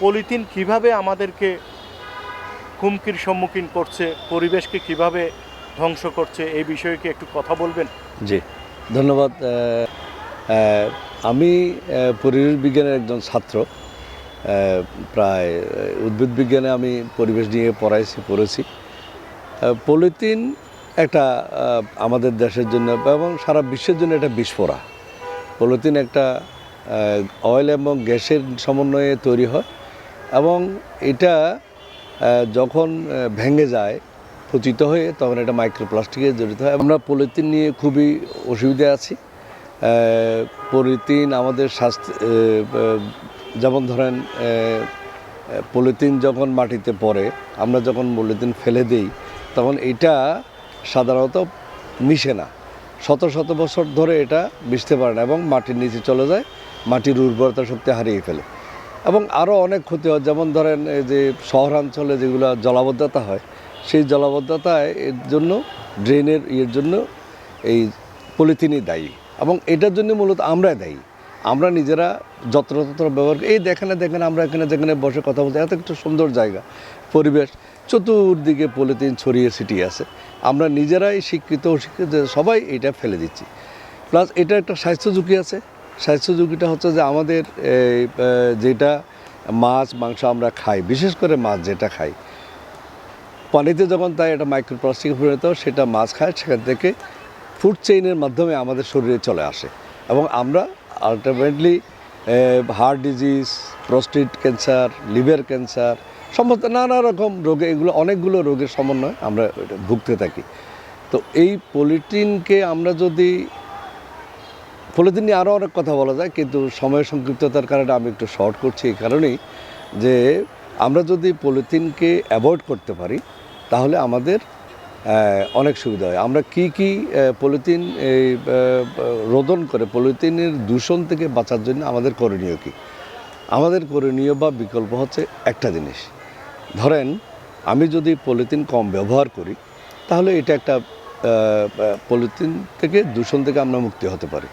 Polythene কীভাবে আমাদেরকে হুমকির সম্মুখীন করছে, পরিবেশকে কীভাবে ধ্বংস করছে, এই বিষয়ে কি একটু কথা বলবেন? জি, ধন্যবাদ। আমি পরিবেশ বিজ্ঞানের একজন ছাত্র। প্রায় উদ্ভিদ বিজ্ঞানে আমি পরিবেশ নিয়ে পড়াইছি, পড়েছি। পলিথিন একটা আমাদের দেশের জন্য এবং সারা বিশ্বের জন্য একটা বিস্ফোরা পলিথিন একটা অয়েল এবং গ্যাসের সমন্বয়ে তৈরি হয়। এবং এটা যখন ভেঙে যায়, পতিত হয়ে, তখন এটা মাইক্রোপ্লাস্টিকে জড়িত হয়। আমরা পলিথিন নিয়ে খুবই অসুবিধা আছি। পলিথিন আমাদের স্বাস্থ্য যেমন ধরেন পলিথিন যখন মাটিতে পড়ে, আমরা যখন পলিথিন ফেলে দিই, তখন এটা সাধারণত মিশে না। শত শত বছর ধরে এটা মিশতে পারে না এবং মাটির নিচে চলে যায়, মাটির উর্বরতা শক্তি হারিয়ে ফেলে। এবং আরও অনেক ক্ষতি হয়। যেমন ধরেন, এই যে শহরাঞ্চলে যেগুলো জলাবদ্ধতা হয়, সেই জলাবদ্ধতায় এর জন্য ড্রেনের ইয়ের জন্য এই পলিথিনই দায়ী। এবং এটার জন্য মূলত আমরাই দায়ী। আমরা নিজেরা যত্রতত্র ব্যবহার। এই দেখেন দেখেন আমরা এখানে যেখানে বসে কথা বলতে, এত একটা সুন্দর জায়গা, পরিবেশ। চতুর্দিকে পলিথিন ছড়িয়ে ছিটিয়ে আছে। আমরা নিজেরাই শিক্ষিত অশিক্ষিত, সবাই এটা ফেলে দিচ্ছি। প্লাস এটা একটা স্বাস্থ্য ঝুঁকি আছে। স্বাস্থ্য ঝুঁকিটা হচ্ছে যে আমাদের যেটা মাছ, মাংস আমরা খাই, বিশেষ করে মাছ যেটা খাই। পানিতে যখন তাই এটা মাইক্রোপ্লাস্টিকে পরিণত সেটা মাছ খায়, সেখান থেকে ফুড চেইনের মাধ্যমে আমাদের শরীরে চলে আসে। এবং আমরা ultimately heart disease prostate cancer liver cancer সমস্ত নানা রকম রোগে, এগুলো অনেকগুলো রোগের সমন্বয় আমরা ভুগতে থাকি। তো এই পলিটিনকে আমরা যদি পলিথিন নিয়ে আরও অনেক কথা বলা যায়, কিন্তু সময় সংক্ষিপ্ততার কারণে আমি একটু শর্ট করছি এই কারণেই যে আমরা যদি পলিথিনকে অ্যাভয়েড করতে পারি, তাহলে আমাদের অনেক সুবিধা হয়। আমরা কি কি পলিথিন, এই রোধন করে পলিথিনের দূষণ থেকে বাঁচার জন্য আমাদের করণীয় কি? আমাদের করণীয় বা বিকল্প হচ্ছে একটা জিনিস। ধরেন, আমি যদি পলিথিন কম ব্যবহার করি, তাহলে এটা একটা পলিথিন থেকে দূষণ থেকে আমরা মুক্তি হতে পারি।